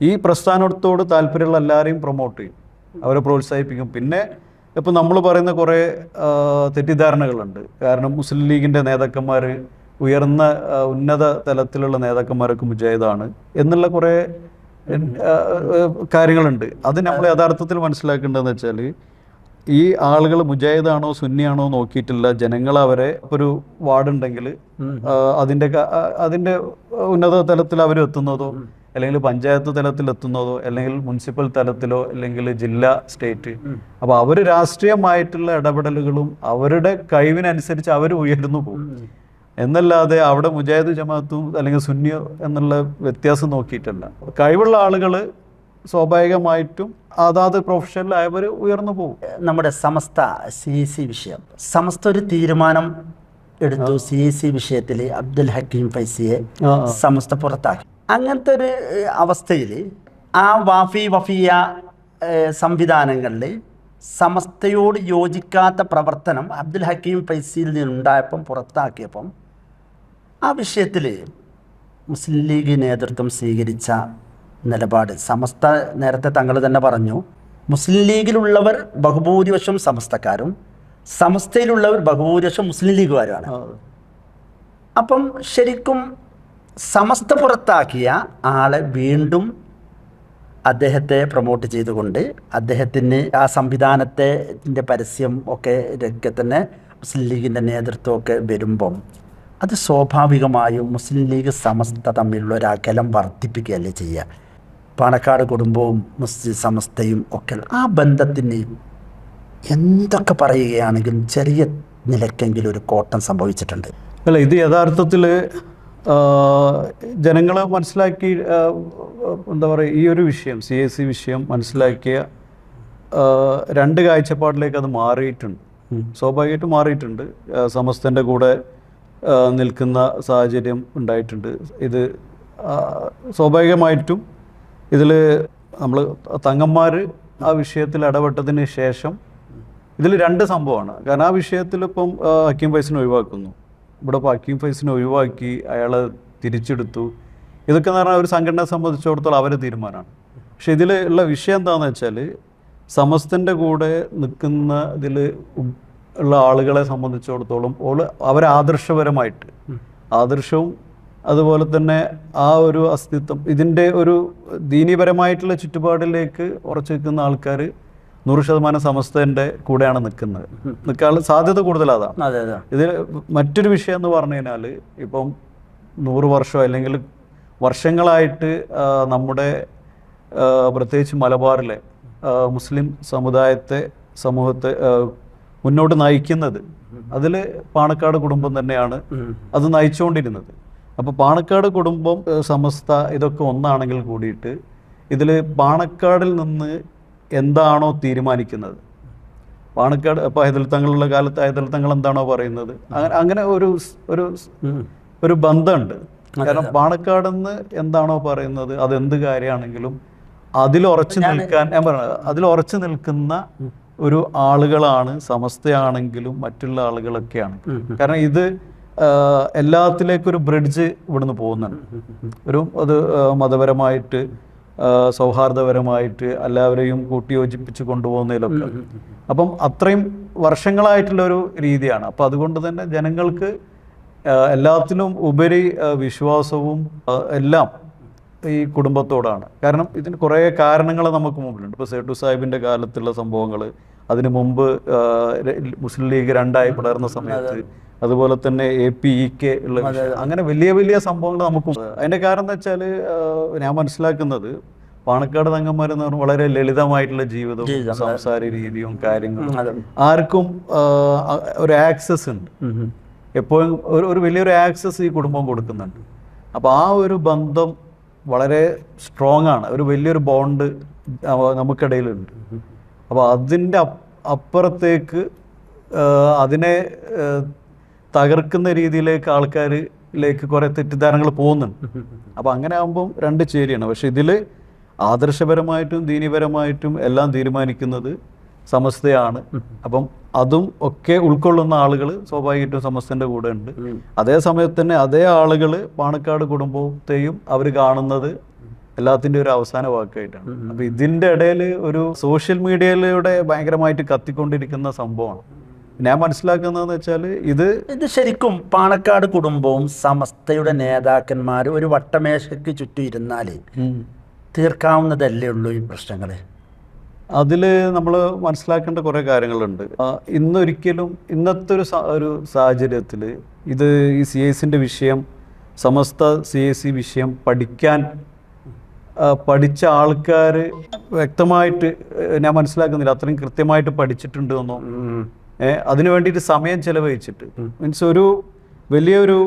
ഈ പ്രസ്ഥാനത്തോട് താല്പര്യമുള്ള എല്ലാവരെയും പ്രൊമോട്ട് ചെയ്യും. അവരെ പ്രോത്സാഹിപ്പിക്കും. പിന്നെ ഇപ്പം നമ്മൾ പറയുന്ന കുറേ തെറ്റിദ്ധാരണകളുണ്ട്. കാരണം മുസ്ലിം ലീഗിന്റെ നേതാക്കന്മാർ ഉയർന്ന ഉന്നത തലത്തിലുള്ള നേതാക്കന്മാരൊക്കെ മുജാഹിദാണ് എന്നുള്ള കുറേ കാര്യങ്ങളുണ്ട്. അത് നമ്മൾ യഥാർത്ഥത്തിൽ മനസ്സിലാക്കേണ്ടതെന്ന് വെച്ചാൽ ഈ ആളുകൾ മുജാഹിദാണോ സുന്നിയാണോ നോക്കിയിട്ടില്ല. ജനങ്ങൾ അവരെ ഒരു വാർഡുണ്ടെങ്കിൽ അതിന്റെ അതിന്റെ ഉന്നത തലത്തിൽ അവർ എത്തുന്നതോ അല്ലെങ്കിൽ പഞ്ചായത്ത് തലത്തിൽ എത്തുന്നതോ അല്ലെങ്കിൽ മുനിസിപ്പൽ തലത്തിലോ അല്ലെങ്കിൽ ജില്ല സ്റ്റേറ്റ്. അപ്പോൾ അവർ രാഷ്ട്രീയമായിട്ടുള്ള ഇടപെടലുകളും അവരുടെ കഴിവിനനുസരിച്ച് അവർ ഉയർന്നു പോകും. എന്നല്ലാതെ അവിടെ മുജാഹിദ് ജമാഅത്തും അല്ലെങ്കിൽ സുന്നിയോ എന്നുള്ള വ്യത്യാസം നോക്കിയിട്ടല്ല. കഴിവുള്ള ആളുകൾ സ്വാഭാവികമായിട്ടും അതാത് പ്രൊഫഷനിലായവർ ഉയർന്നു പോകും. നമ്മുടെ സമസ്ത സി സി വിഷയം. സമസ്ത ഒരു തീരുമാനം എടുത്തു സി സി വിഷയത്തിൽ അബ്ദുൽ ഹക്കീം ഫൈസിയെ സമസ്ത പുറത്താക്കി. അങ്ങനത്തെ ഒരു അവസ്ഥയിൽ ആ വാഫി വഫിയ സംവിധാനങ്ങളിൽ സമസ്തയോട് യോജിക്കാത്ത പ്രവർത്തനം അബ്ദുൽ ഹക്കീം ഫൈസിയിൽ നിന്നുണ്ടായപ്പം പുറത്താക്കിയപ്പം ആ വിഷയത്തിൽ മുസ്ലിം ലീഗ് നേതൃത്വം സ്വീകരിച്ച നിലപാട് സമസ്ത നേരത്തെ തങ്ങൾ തന്നെ പറഞ്ഞു മുസ്ലിം ലീഗിലുള്ളവർ ബഹുഭൂരിപക്ഷം സമസ്തക്കാരും സമസ്തയിലുള്ളവർ ബഹുഭൂരിപക്ഷം മുസ്ലിം ലീഗുകാരുമാണ്. അപ്പം ശരിക്കും സമസ്ത പുറത്താക്കിയ ആളെ വീണ്ടും അദ്ദേഹത്തെ പ്രൊമോട്ട് ചെയ്തുകൊണ്ട് അദ്ദേഹത്തിന് ആ സംവിധാനത്തെ പരസ്യം ഒക്കെ രംഗത്തന്നെ തന്നെ മുസ്ലിം ലീഗിന്റെ നേതൃത്വമൊക്കെ വരുമ്പം അത് സ്വാഭാവികമായും മുസ്ലിം ലീഗ് സമസ്ത തമ്മിലുള്ള ഒരു അകലം വർദ്ധിപ്പിക്കുകയല്ലേ ചെയ്യുക. പാണക്കാട് കുടുംബവും മുസ്ലിം സമസ്തയും ഒക്കെ ആ ബന്ധത്തിന് എന്തൊക്കെ പറയുകയാണെങ്കിലും ചെറിയ നിലക്കെങ്കിലും ഒരു കോട്ടം സംഭവിച്ചിട്ടുണ്ട്. അല്ല ഇത് യഥാർത്ഥത്തിൽ ജനങ്ങളെ മനസ്സിലാക്കി എന്താ പറയുക ഈ ഒരു വിഷയം സി എസ് സി വിഷയം മനസ്സിലാക്കിയ രണ്ട് കാഴ്ചപ്പാടിലേക്ക് അത് മാറിയിട്ടുണ്ട്. സ്വാഭാവികമായിട്ട് മാറിയിട്ടുണ്ട്. സമസ്തന്റെ സമസ്തന്റെ കൂടെ നിൽക്കുന്ന സാഹചര്യം ഉണ്ടായിട്ടുണ്ട്. ഇത് സ്വാഭാവികമായിട്ടും ഇതിൽ നമ്മൾ തങ്ങന്മാർ ആ വിഷയത്തിൽ ഇടപെട്ടതിന് ശേഷം ഇതിൽ രണ്ട് സംഭവമാണ്. കാരണം ആ വിഷയത്തിൽ ഇപ്പം ഹക്കീം ഫൈസിനെ ഒഴിവാക്കുന്നു. ഇവിടെ ഇപ്പോൾ ഫൈസിനെ ഒഴിവാക്കി അയാളെ തിരിച്ചെടുത്തു. ഇതൊക്കെ എന്ന് പറഞ്ഞാൽ ഒരു സംഘടനയെ സംബന്ധിച്ചിടത്തോളം അവരെ തീരുമാനമാണ്. പക്ഷെ ഇതിൽ ഉള്ള വിഷയം എന്താണെന്ന് വെച്ചാൽ സമസ്തന്റെ കൂടെ നിൽക്കുന്ന ഇതിൽ ഉള്ള ആളുകളെ സംബന്ധിച്ചിടത്തോളം ഓൾ അവരെ ആദർശപരമായിട്ട് ആദർശവും അതുപോലെ തന്നെ ആ ഒരു അസ്തിത്വം ഇതിന്റെ ഒരു ദീനീപരമായിട്ടുള്ള ചുറ്റുപാടിലേക്ക് ഉറച്ചു നിൽക്കുന്ന ആൾക്കാർ നൂറ് ശതമാനം സമസ്തന്റെ കൂടെയാണ് നിൽക്കുന്നത്. നിൽക്കാനുള്ള സാധ്യത കൂടുതൽ അതാണ്. അതെ അതെ. ഇതിൽ മറ്റൊരു വിഷയം എന്ന് പറഞ്ഞു കഴിഞ്ഞാൽ ഇപ്പം നൂറ് വർഷം അല്ലെങ്കിൽ വർഷങ്ങളായിട്ട് നമ്മുടെ പ്രത്യേകിച്ച് മലബാറിലെ മുസ്ലിം സമുദായത്തെ സമൂഹത്തെ മുന്നോട്ട് നയിക്കുന്നത് അതിൽ പാണക്കാട് കുടുംബം തന്നെയാണ് അത് നയിച്ചുകൊണ്ടിരുന്നത്. അപ്പോൾ പാണക്കാട് കുടുംബം സമസ്ത ഇതൊക്കെ ഒന്നാണെങ്കിൽ കൂടിയിട്ട് ഇതിൽ പാണക്കാടിൽ നിന്ന് എന്താണോ തീരുമാനിക്കുന്നത്? പാണക്കാട് ഇപ്പോൾ ഹൈദൽ തങ്ങളുള്ള കാലത്ത് തങ്ങൾ എന്താണോ പറയുന്നത്? അങ്ങനെ അങ്ങനെ ഒരു ഒരു ഒരു ബന്ധമുണ്ട്. കാരണം പാണക്കാട് നിന്ന് എന്താണോ പറയുന്നത് അത് എന്ത് കാര്യമാണെങ്കിലും അതിൽ ഉറച്ചു നിൽക്കാൻ ഞാൻ പറയുന്നത് അതിൽ ഉറച്ചു നിൽക്കുന്ന ഒരു ആളുകളാണ് സമസ്തയാണെങ്കിലും മറ്റുള്ള ആളുകളൊക്കെയാണ്. കാരണം ഇത് എല്ലാത്തിലേക്കൊരു ബ്രിഡ്ജ് ഇവിടുന്ന് പോകുന്നുണ്ട്. ഒരു അത് മതപരമായിട്ട് സൗഹാർദ്ദപരമായിട്ട് എല്ലാവരെയും കൂട്ടിയോജിപ്പിച്ച് കൊണ്ടുപോകുന്നതിലൊക്കെ. അപ്പം അത്രയും വർഷങ്ങളായിട്ടുള്ള ഒരു രീതിയാണ്. അപ്പം അതുകൊണ്ട് തന്നെ ജനങ്ങൾക്ക് എല്ലാത്തിലും എല്ലാത്തിനും ഉപരി വിശ്വാസവും എല്ലാം ഈ കുടുംബത്തോടാണ്. കാരണം ഇതിന് കുറേ കാരണങ്ങൾ നമുക്ക് മുമ്പിലുണ്ട്. ഇപ്പോൾ സേട്ടു സാഹിബിന്റെ കാലത്തുള്ള സംഭവങ്ങൾ അതിനു മുമ്പ് മുസ്ലിം ലീഗ് രണ്ടായി പിളർന്ന സമയത്ത് അതുപോലെ തന്നെ എ പി ഇ കെ ഉള്ള അങ്ങനെ വലിയ വലിയ സംഭവങ്ങൾ നമുക്ക്. അതിന്റെ കാരണം എന്താ വെച്ചാൽ ഞാൻ മനസ്സിലാക്കുന്നത് പാണക്കാട് തങ്ങന്മാർ എന്ന് പറഞ്ഞാൽ വളരെ ലളിതമായിട്ടുള്ള ജീവിതവും സംസാര രീതിയും കാര്യങ്ങളും ആർക്കും ഒരു ആക്സസ് ഉണ്ട്. എപ്പോഴും ഒരു ഒരു വലിയൊരു ആക്സസ് ഈ കുടുംബം കൊടുക്കുന്നുണ്ട്. അപ്പോൾ ആ ഒരു ബന്ധം വളരെ സ്ട്രോങ് ആണ്. ഒരു വലിയൊരു ബോണ്ട് നമുക്കിടയിലുണ്ട്. അപ്പോൾ അതിന്റെ അപ്പുറത്തേക്ക് അതിനെ തകർക്കുന്ന രീതിയിലേക്ക് ആൾക്കാരിലേക്ക് കുറെ തെറ്റിദ്ധാരണകൾ പോകുന്നുണ്ട്. അപ്പൊ അങ്ങനെ ആകുമ്പോൾ രണ്ട് ചേരിയാണ്. പക്ഷെ ഇതിൽ ആദർശപരമായിട്ടും ദീനിപരമായിട്ടും എല്ലാം തീരുമാനിക്കുന്നത് സമസ്തയാണ്. അപ്പം അതും ഒക്കെ ഉൾക്കൊള്ളുന്ന ആളുകൾ സ്വാഭാവികമായിട്ടും സമസ്തന്റെ കൂടെ ഉണ്ട്. അതേ സമയത്ത് തന്നെ അതേ ആളുകൾ പാണക്കാട് കുടുംബത്തെയും അവർ കാണുന്നത് എല്ലാത്തിന്റെ ഒരു അവസാന വാക്കായിട്ടാണ്. അപ്പൊ ഇതിന്റെ ഇടയിൽ ഒരു സോഷ്യൽ മീഡിയയിലൂടെ ഭയങ്കരമായിട്ട് കത്തിക്കൊണ്ടിരിക്കുന്ന സംഭവമാണ്. ഞാൻ മനസ്സിലാക്കുന്നതെന്ന് വെച്ചാൽ ഇത് ഇത് ശരിക്കും പാണക്കാട് കുടുംബവും സമസ്തയുടെ നേതാക്കന്മാർ ഒരു വട്ടമേശയ്ക്ക് ചുറ്റും ഇരുന്നാൽ തീർക്കാവുന്നതല്ലേ ഉള്ളൂ ഈ പ്രശ്നങ്ങൾ അതിൽ നമ്മൾ മനസ്സിലാക്കേണ്ട കുറേ കാര്യങ്ങളുണ്ട്. ഇന്നൊരിക്കലും ഇന്നത്തെ ഒരു ഒരു സാഹചര്യത്തിൽ ഇത് ഈ സി എസിന്റെ വിഷയം സമസ്ത സി ഐ സി വിഷയം പഠിക്കാൻ പഠിച്ച ആൾക്കാർ വ്യക്തമായിട്ട് ഞാൻ മനസ്സിലാക്കുന്നില്ല. അത്രയും കൃത്യമായിട്ട് പഠിച്ചിട്ടുണ്ട് എന്നോ. അതിനു വേണ്ടിയിട്ട് സമയം ചെലവഴിച്ചിട്ട്. മീൻസ് ഒരു വലിയൊരു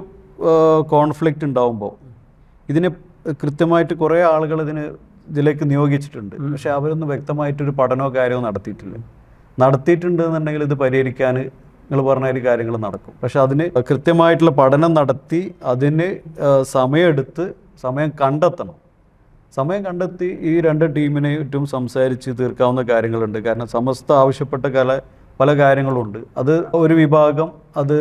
കോൺഫ്ലിക്റ്റ് ഉണ്ടാവുമ്പോൾ ഇതിന് കൃത്യമായിട്ട് കുറേ ആളുകൾ ഇതിന് ഇതിലേക്ക് നിയോഗിച്ചിട്ടുണ്ട്. പക്ഷെ അവരൊന്നും വ്യക്തമായിട്ടൊരു പഠനമോ കാര്യമോ നടത്തിയിട്ടില്ല. നടത്തിയിട്ടുണ്ട് എന്നുണ്ടെങ്കിൽ ഇത് പരിഹരിക്കാൻ നിങ്ങൾ പറഞ്ഞ ഒരു കാര്യങ്ങൾ നടക്കും. പക്ഷെ അതിന് കൃത്യമായിട്ടുള്ള പഠനം നടത്തി അതിന് സമയമെടുത്ത് സമയം കണ്ടെത്തണം. സമയം കണ്ടെത്തി ഈ രണ്ട് ടീമിനെയും സംസാരിച്ച് തീർക്കാവുന്ന കാര്യങ്ങളുണ്ട്. കാരണം സമസ്ത ആവശ്യപ്പെട്ട കല പല കാര്യങ്ങളുണ്ട്. അത് ഒരു വിഭാഗം അത്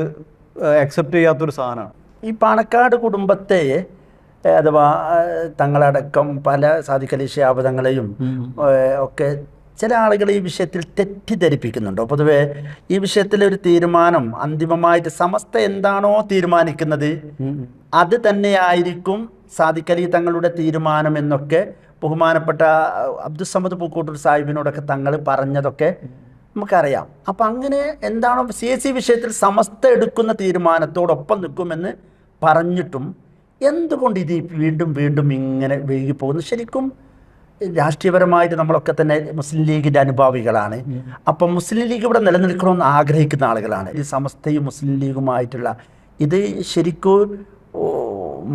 അക്സെപ്റ്റ് ചെയ്യാത്തൊരു സാധനമാണ്. ഈ പാണക്കാട് കുടുംബത്തെ അഥവാ തങ്ങളടക്കം പല സാധിക്കലി ശാപതങ്ങളെയും ഒക്കെ ചില ആളുകൾ ഈ വിഷയത്തിൽ തെറ്റിദ്ധരിപ്പിക്കുന്നുണ്ടോ. പൊതുവേ ഈ വിഷയത്തിൽ ഒരു തീരുമാനം അന്തിമമായിട്ട് സമസ്ത എന്താണോ തീരുമാനിക്കുന്നത് അത് തന്നെയായിരിക്കും സാദിഖലി തങ്ങളുടെ തീരുമാനം എന്നൊക്കെ ബഹുമാനപ്പെട്ട അബ്ദുസമ്മദ് പൂക്കോട്ടൂർ സാഹിബിനോടൊക്കെ തങ്ങൾ പറഞ്ഞതൊക്കെ നമുക്കറിയാം. അപ്പം അങ്ങനെ എന്താണോ സി എസ് സി വിഷയത്തിൽ സമസ്ത എടുക്കുന്ന തീരുമാനത്തോടൊപ്പം നിൽക്കുമെന്ന് പറഞ്ഞിട്ടും എന്തുകൊണ്ട് ഇത് വീണ്ടും വീണ്ടും ഇങ്ങനെ വൈകി പോകുന്നു? ശരിക്കും രാഷ്ട്രീയപരമായിട്ട് നമ്മളൊക്കെ തന്നെ മുസ്ലിം ലീഗിന്റെ അനുഭാവികളാണ്. അപ്പം മുസ്ലിം ലീഗ് ഇവിടെ നിലനിൽക്കണമെന്ന് ആഗ്രഹിക്കുന്ന ആളുകളാണ്. ഈ സമസ്തയും മുസ്ലിം ലീഗുമായിട്ടുള്ള ഇത് ശരിക്കും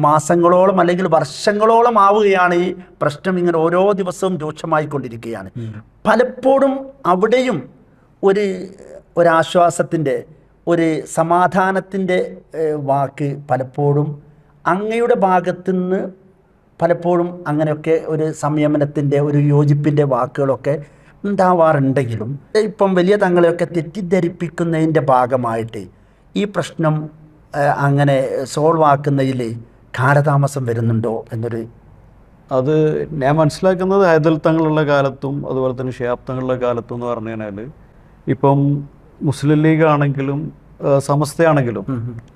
മാസങ്ങളോളം അല്ലെങ്കിൽ വർഷങ്ങളോളം ആവുകയാണ് ഈ പ്രശ്നം ഇങ്ങനെ ഓരോ ദിവസവും രൂക്ഷമായിക്കൊണ്ടിരിക്കുകയാണ്. പലപ്പോഴും അവിടെയും ഒരു ഒരാശ്വാസത്തിന്റെ ഒരു സമാധാനത്തിന്റെ വാക്ക് പലപ്പോഴും അങ്ങയുടെ ഭാഗത്തുനിന്ന് പലപ്പോഴും അങ്ങനെയൊക്കെ ഒരു സംയമനത്തിന്റെ ഒരു യോജിപ്പിന്റെ വാക്കുകളൊക്കെ ഉണ്ടാവാറുണ്ടെങ്കിലും ഇപ്പം വലിയ തങ്ങളെയൊക്കെ തെറ്റിദ്ധരിപ്പിക്കുന്നതിന്റെ ഭാഗമായിട്ട് ഈ പ്രശ്നം അങ്ങനെ സോൾവ് ആക്കുന്നതിൽ കാലതാമസം വരുന്നുണ്ടോ എന്നൊരു അത് ഞാൻ മനസ്സിലാക്കുന്നത് ഹൈദൽ തങ്ങളുള്ള കാലത്തും അതുപോലെ തന്നെ ഷിയാബ് തങ്ങളുടെ കാലത്തും എന്ന് പറഞ്ഞു കഴിഞ്ഞാൽ ഇപ്പം മുസ്ലിം ലീഗ് ആണെങ്കിലും സമസ്തയാണെങ്കിലും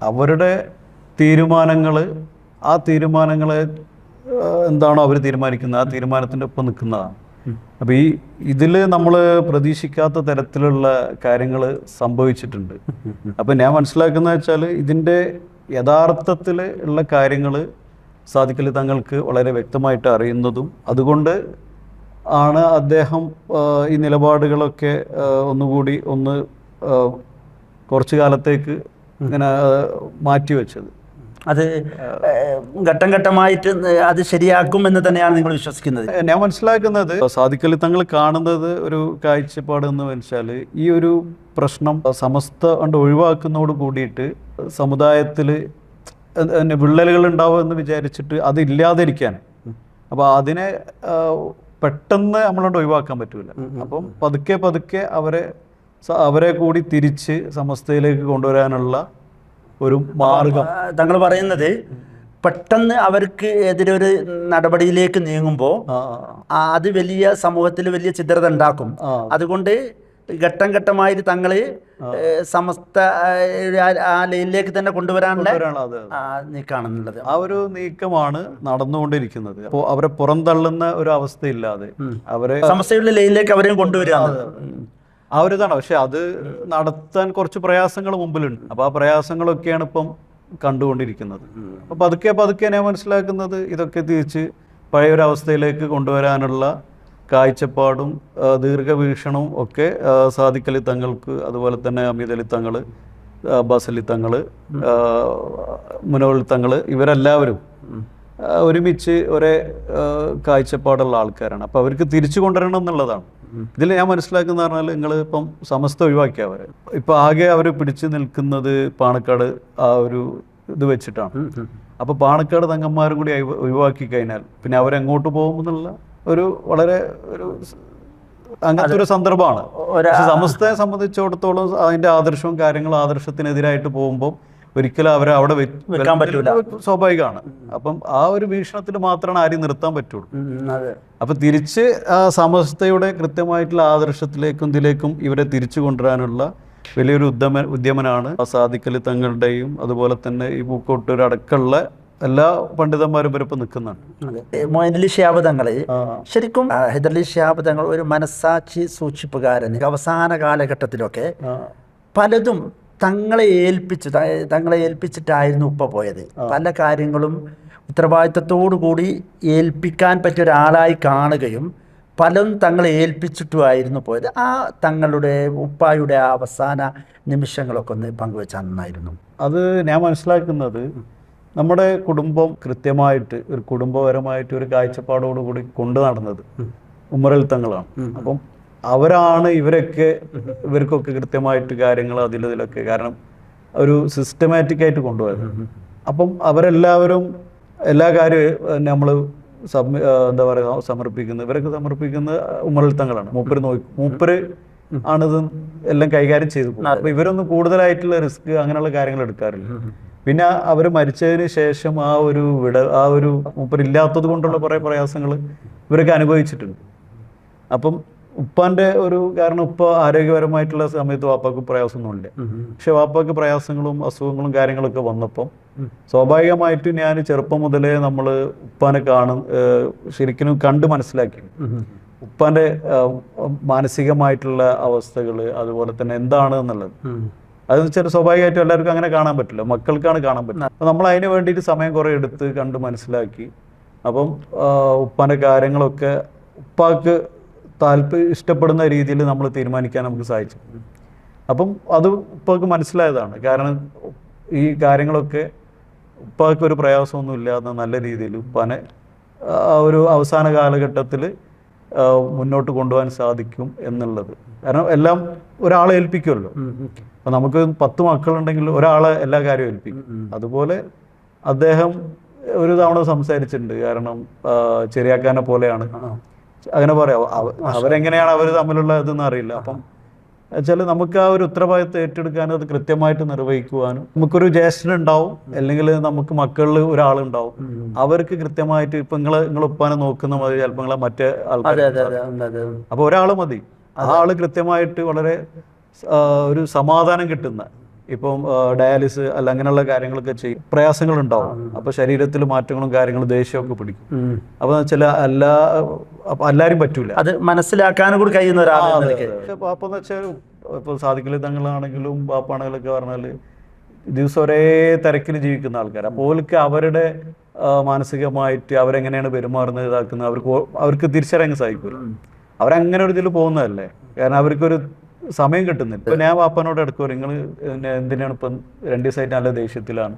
അവരുടെ തീരുമാനങ്ങൾ ആ തീരുമാനങ്ങളെ എന്താണോ അവർ തീരുമാനിക്കുന്നത് ആ തീരുമാനത്തിന്റെ ഒപ്പം നിൽക്കുന്നതാണ്. അപ്പോൾ ഈ ഇതിൽ നമ്മൾ പ്രതീക്ഷിക്കാത്ത തരത്തിലുള്ള കാര്യങ്ങൾ സംഭവിച്ചിട്ടുണ്ട്. അപ്പം ഞാൻ മനസ്സിലാക്കുന്നത് വെച്ചാൽ ഇതിന്റെ യഥാർത്ഥത്തിൽ ഉള്ള കാര്യങ്ങൾ സാധിക്കൽ തങ്ങൾക്ക് വളരെ വ്യക്തമായിട്ട് അറിയുന്നതും അതുകൊണ്ട് ആണ് അദ്ദേഹം ഈ നിലപാടുകളൊക്കെ ഒന്നുകൂടി ഒന്ന് കുറച്ചു കാലത്തേക്ക് ഇങ്ങനെ മാറ്റിവെച്ചത് അത് ഘട്ടം ഘട്ടമായിട്ട് അത് ശരിയാക്കും എന്ന് തന്നെയാണ് നിങ്ങൾ വിശ്വസിക്കുന്നത്? ഞാൻ മനസ്സിലാക്കുന്നത് സാധിക്കലി തങ്ങൾ കാണുന്നത് ഒരു കാഴ്ചപ്പാട് എന്ന് വെച്ചാൽ ഈ ഒരു പ്രശ്നം സമസ്ത കൊണ്ട് ഒഴിവാക്കുന്നതോട് കൂടിയിട്ട് സമുദായത്തിൽ വിള്ളലുകൾ ഉണ്ടാവും എന്ന് വിചാരിച്ചിട്ട് അത് ഇല്ലാതിരിക്കാൻ. അപ്പോൾ അതിനെ പെട്ടെന്ന് നമ്മളോട് ഒഴിവാക്കാൻ പറ്റൂല. അപ്പം പതുക്കെ പതുക്കെ അവരെ അവരെ കൂടി തിരിച്ച് സമസ്തയിലേക്ക് കൊണ്ടുവരാനുള്ള ഒരു മാർഗം. തങ്ങൾ പറയുന്നത് പെട്ടെന്ന് അവർക്ക് എതിരെ ഒരു നടപടിയിലേക്ക് നീങ്ങുമ്പോൾ അത് വലിയ സമൂഹത്തിൽ വലിയ ചിത്രത ഉണ്ടാക്കും. അതുകൊണ്ട് ഘട്ടം ഘട്ടമായിട്ട് തങ്ങളെ സമസ്ത ആ- ലൈനിലേക്ക് തന്നെ കൊണ്ടുവരാനുള്ള നീക്കാണെന്നുള്ളത് ആ ഒരു നീക്കമാണ് നടന്നുകൊണ്ടിരിക്കുന്നത്. അപ്പോൾ അവരെ പുറന്തള്ളുന്ന ഒരു അവസ്ഥയില്ലാതെ അവരെ സമസ്തയുടെ ലൈനിലേക്ക് അവരെയും കൊണ്ടുവരിക ആ ഒരു ഇതാണ്. പക്ഷെ അത് നടത്താൻ കുറച്ച് പ്രയാസങ്ങൾ മുമ്പിലുണ്ട്. അപ്പോൾ ആ പ്രയാസങ്ങളൊക്കെയാണ് ഇപ്പം കണ്ടുകൊണ്ടിരിക്കുന്നത്. അപ്പോൾ പതുക്കെ പതുക്കെ ഞാൻ മനസ്സിലാക്കുന്നത് ഇതൊക്കെ തിരിച്ച് പഴയ ഒരു അവസ്ഥയിലേക്ക് കൊണ്ടുവരാനുള്ള കാഴ്ചപ്പാടും ദീർഘവീക്ഷണവും ഒക്കെ സാധിക്കലി സാദിഖലി തങ്ങൾക്ക് അതുപോലെ തന്നെ അമീദ് അലി തങ്ങൾ അബ്ബാസ് അലി തങ്ങൾ മുനോൾ തങ്ങൾ ഇവരെല്ലാവരും ഒരുമിച്ച് ഒരേ കാഴ്ചപ്പാടുള്ള ആൾക്കാരാണ്. അപ്പോൾ അവർക്ക് തിരിച്ചു കൊണ്ടുവരണം എന്നുള്ളതാണ്. ഇതിൽ ഞാൻ മനസ്സിലാക്കുന്ന പറഞ്ഞാൽ നിങ്ങൾ ഇപ്പം സമസ്ത ഒഴിവാക്കിയ അവരെ ഇപ്പം ആകെ അവർ പിടിച്ചു നിൽക്കുന്നത് പാണക്കാട് ആ ഒരു ഇത് വെച്ചിട്ടാണ്. അപ്പോൾ പാണക്കാട് തങ്ങന്മാരും കൂടി ഒഴിവാക്കി കഴിഞ്ഞാൽ പിന്നെ അവരെങ്ങോട്ട് പോകും എന്നുള്ള ഒരു വളരെ ഒരു അങ്ങനത്തെ ഒരു സന്ദർഭമാണ്. പക്ഷെ സമസ്തയെ സംബന്ധിച്ചിടത്തോളം അതിന്റെ ആദർശവും കാര്യങ്ങളും ആദർശത്തിനെതിരായിട്ട് പോകുമ്പോൾ ഒരിക്കലും അവരെ അവിടെ വെക്കാൻ പറ്റില്ല സ്വാഭാവികമാണ്. അപ്പം ആ ഒരു വീക്ഷണത്തിൽ മാത്രമാണ് ആരെയും നിർത്താൻ പറ്റുള്ളൂ. അപ്പൊ തിരിച്ച് ആ സമസ്തയുടെ കൃത്യമായിട്ടുള്ള ആദർശത്തിലേക്കും ഇതിലേക്കും ഇവരെ തിരിച്ചു കൊണ്ടുവരാനുള്ള വലിയൊരു ഉദ്യമ ഉദ്യമനാണ് സാദിക്കലി തങ്ങളുടെയും അതുപോലെ തന്നെ ഈ പൂക്കോട്ടൂർ അടക്കമുള്ള എല്ലാ പണ്ഡിതന്മാരും ഇവരിപ്പോൾ നിൽക്കുന്നുണ്ട്. മൊയ്നലി ഷിയാബ് തങ്ങൾ ശരിക്കും ഹൈദർലി ഷിയാബ് തങ്ങൾ ഒരു മനസാക്ഷി സൂക്ഷിപ്പുകാരൻ അവസാന കാലഘട്ടത്തിലൊക്കെ പലതും തങ്ങളെ ഏൽപ്പിച്ചു തങ്ങളെ ഏൽപ്പിച്ചിട്ടായിരുന്നു ഉപ്പ പോയത്. പല കാര്യങ്ങളും ഉത്തരവാദിത്തത്തോടു കൂടി ഏൽപ്പിക്കാൻ പറ്റിയ ഒരാളായി കാണുകയും പലതും തങ്ങളെ ഏൽപ്പിച്ചിട്ടുമായിരുന്നു പോയത്. ആ തങ്ങളുടെ ഉപ്പായുടെ ആ അവസാന നിമിഷങ്ങളൊക്കെ ഒന്ന് പങ്കുവെച്ചാൽ നന്നായിരുന്നു. അത് ഞാൻ മനസ്സിലാക്കുന്നത് നമ്മുടെ കുടുംബം കൃത്യമായിട്ട് ഒരു കുടുംബപരമായിട്ട് ഒരു കാഴ്ചപ്പാടോടുകൂടി കൊണ്ടു നടന്നത് ഉമ്മറൽ തങ്ങളാണ് അപ്പം അവരാണ് ഇവരൊക്കെ ഇവർക്കൊക്കെ കൃത്യമായിട്ട് കാര്യങ്ങൾ അതിലതിലൊക്കെ കാരണം ഒരു സിസ്റ്റമാറ്റിക് ആയിട്ട് കൊണ്ടുപോയത് അപ്പം അവരെല്ലാവരും എല്ലാ കാര്യവും നമ്മൾ എന്താ പറയുക സമർപ്പിക്കുന്നത് ഇവരൊക്കെ സമർപ്പിക്കുന്നത് ഉമ്മറൽ തങ്ങളാണ് മൂപ്പര് നോക്കി മൂപ്പര് ആണിത് എല്ലാം കൈകാര്യം ചെയ്തു അപ്പൊ ഇവരൊന്നും കൂടുതലായിട്ടുള്ള റിസ്ക് അങ്ങനെയുള്ള കാര്യങ്ങൾ എടുക്കാറില്ല. പിന്നെ അവർ മരിച്ചതിന് ശേഷം ആ ഒരു വിട ആ ഒരു മൂപ്പരില്ലാത്തത് കൊണ്ടുള്ള കുറേ പ്രയാസങ്ങൾ ഇവരൊക്കെ അനുഭവിച്ചിട്ടുണ്ട്. അപ്പം ഉപ്പാന്റെ ഒരു കാരണം ഉപ്പ ആരോഗ്യപരമായിട്ടുള്ള സമയത്ത് വാപ്പാക്ക് പ്രയാസമൊന്നുമില്ല. പക്ഷെ വാപ്പാക്ക് പ്രയാസങ്ങളും അസുഖങ്ങളും കാര്യങ്ങളൊക്കെ വന്നപ്പം സ്വാഭാവികമായിട്ട് ഞാൻ ചെറുപ്പം മുതലേ നമ്മൾ ഉപ്പാനെ കാണും ശരിക്കും കണ്ട് മനസ്സിലാക്കി. ഉപ്പാന്റെ മാനസികമായിട്ടുള്ള അവസ്ഥകൾ അതുപോലെ തന്നെ എന്താണ് എന്നുള്ളത്. അത് വെച്ചാൽ സ്വാഭാവികമായിട്ടും എല്ലാവർക്കും അങ്ങനെ കാണാൻ പറ്റില്ല. മക്കൾക്കാണ് കാണാൻ പറ്റില്ല. അപ്പം നമ്മൾ അതിന് വേണ്ടിയിട്ട് സമയം കുറേ എടുത്ത് കണ്ട് മനസ്സിലാക്കി. അപ്പം ഉപ്പാന്റെ കാര്യങ്ങളൊക്കെ ഉപ്പാക്ക് താല്പര്യം ഇഷ്ടപ്പെടുന്ന രീതിയിൽ നമ്മൾ തീരുമാനിക്കാൻ നമുക്ക് സാധിച്ചു അപ്പം അത് ഉപ്പാക്ക് മനസ്സിലായതാണ്. കാരണം ഈ കാര്യങ്ങളൊക്കെ ഉപ്പാക്ക് ഒരു പ്രയാസമൊന്നും ഇല്ലാതെ നല്ല രീതിയിൽ ഉപ്പാനെ ഒരു അവസാന കാലഘട്ടത്തിൽ മുന്നോട്ട് കൊണ്ടുപോകാൻ സാധിക്കും എന്നുള്ളത്. കാരണം എല്ലാം ഒരാളെ ഏൽപ്പിക്കുമല്ലോ. അപ്പൊ നമുക്ക് പത്ത് മക്കളുണ്ടെങ്കിൽ ഒരാളെ എല്ലാ കാര്യവും ഏൽപ്പിക്കും. അതുപോലെ അദ്ദേഹം ഒരു തവണ സംസാരിച്ചിട്ടുണ്ട്. കാരണം ചെറിയാക്കാനെ പോലെയാണ്. അങ്ങനെ പറയാം. അവ- അവരെങ്ങനെയാണ് അവർ തമ്മിലുള്ള ഇതെന്ന് അറിയില്ല. അപ്പം വെച്ചാൽ നമുക്ക് ആ ഒരു ഉത്തരവാദിത്വം ഏറ്റെടുക്കാനും അത് കൃത്യമായിട്ട് നിർവഹിക്കുവാനും നമുക്കൊരു ജ്യേഷ്ഠൻ ഉണ്ടാവും അല്ലെങ്കിൽ നമുക്ക് മക്കളിൽ ഒരാളുണ്ടാവും. അവർക്ക് കൃത്യമായിട്ട് ഇപ്പൊ നിങ്ങളെ നിങ്ങൾ ഉപ്പാനെ നോക്കുന്ന മതി ചിലപ്പോൾ നിങ്ങളെ മറ്റേ ആൾക്കാർ അപ്പൊ ഒരാൾ മതി. ആ ആൾ കൃത്യമായിട്ട് വളരെ ഒരു സമാധാനം കിട്ടുന്ന ഇപ്പം ഡയാലിസ് അല്ല അങ്ങനെയുള്ള കാര്യങ്ങളൊക്കെ ചെയ്യും. പ്രയാസങ്ങൾ ഉണ്ടാവും അപ്പൊ ശരീരത്തിൽ മാറ്റങ്ങളും കാര്യങ്ങളും ദേഷ്യമൊക്കെ പിടിക്കും. അപ്പൊ ചില എല്ലാ അപ്പൊ എല്ലാരും പറ്റൂല. അത് മനസ്സിലാക്കാനും കൂടി കഴിയുന്ന ഒരാളാണ് അപ്പൊ വെച്ചാൽ ഇപ്പൊ സാധിക്കൽ തങ്ങളാണെങ്കിലും പാപ്പാണെങ്കിലൊക്കെ പറഞ്ഞാൽ ദിവസം ഒരേ തിരക്കിൽ ജീവിക്കുന്ന ആൾക്കാർ അപ്പോൾ അവരുടെ മാനസികമായിട്ട് അവരെങ്ങനെയാണ് പെരുമാറുന്നത് ഇതാക്കുന്നത് അവർക്ക് അവർക്ക് തിരിച്ചറിയാൻ സാധിക്കില്ല അവരങ്ങനെ ഒരു ഇതിൽ പോകുന്നതല്ലേ? കാരണം അവർക്കൊരു സമയം കിട്ടുന്നില്ല. ഇപ്പൊ ഞാൻ വാപ്പനോട് എടുക്കും നിങ്ങൾ എന്തിനാണ് ഇപ്പം രണ്ട് ദിവസമായിട്ട് നല്ല ദേഷ്യത്തിലാണ്?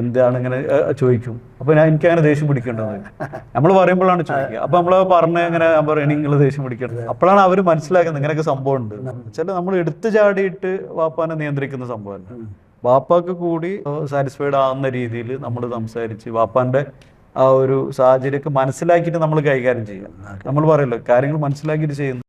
എന്താണ് ഇങ്ങനെ ചോദിക്കും? അപ്പൊ ഞാൻ എനിക്ക് അങ്ങനെ ദേഷ്യം പിടിക്കേണ്ടത്. നമ്മൾ പറയുമ്പോഴാണ് ചോദിക്കുക. അപ്പൊ നമ്മൾ പറഞ്ഞ ഇങ്ങനെ ഞാൻ നിങ്ങൾ ദേഷ്യം പിടിക്കേണ്ടത് അപ്പോഴാണ് അവർ മനസ്സിലാക്കുന്നത് ഇങ്ങനെയൊക്കെ സംഭവം ഉണ്ട്. ചില നമ്മൾ എടുത്തു ചാടിയിട്ട് വാപ്പാനെ നിയന്ത്രിക്കുന്ന സംഭവമല്ല വാപ്പാക്ക് കൂടി സാറ്റിസ്ഫൈഡ് ആവുന്ന രീതിയിൽ നമ്മൾ സംസാരിച്ച് വാപ്പാന്റെ ആ ഒരു സാഹചര്യമൊക്കെ മനസ്സിലാക്കിയിട്ട് നമ്മൾ കൈകാര്യം ചെയ്യുക. നമ്മൾ പറയല്ലോ കാര്യങ്ങൾ മനസ്സിലാക്കിയിട്ട് ചെയ്യുന്നു